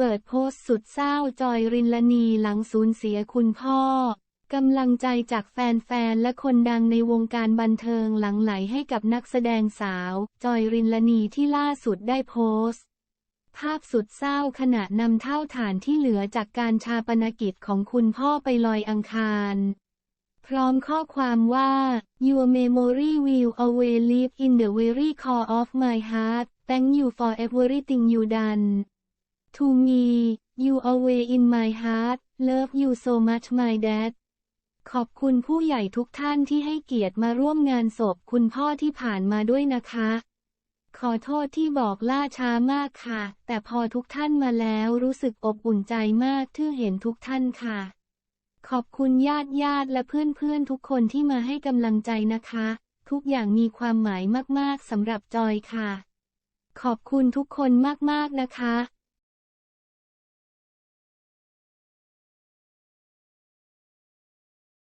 เปิดโพสต์สุดเศร้าจอยรินลนีหลังสูญเสียคุณพ่อกำลังใจจากแฟนๆ และคนดังในวงการบันเทิงหลังไหลให้กับนักแสดงสาว จอยรินลนีที่ล่าสุดได้โพสต์ ภาพสุดเศร้าขณะนำเท่าฐานที่เหลือจากการชาปนกิจของคุณพ่อไปลอยอังคาร พร้อมข้อความว่า Your memory will always live in the very core of my heart Thank you for everything you done to me you always in my heart love you so much my dad ขอบคุณผู้ใหญ่ทุกท่านที่ให้เกียรติมาร่วมงานศพคุณพ่อที่ผ่านมาด้วยนะคะ ขอโทษที่บอกล่าช้ามากค่ะ แต่พอทุกท่านมาแล้วรู้สึกอบอุ่นใจมากที่เห็นทุกท่านค่ะ ขอบคุณญาติญาติและเพื่อนๆทุกคนที่มาให้กำลังใจนะคะ ทุกอย่างมีความหมายมากๆสำหรับจอยค่ะ ขอบคุณทุกคนมากๆนะคะ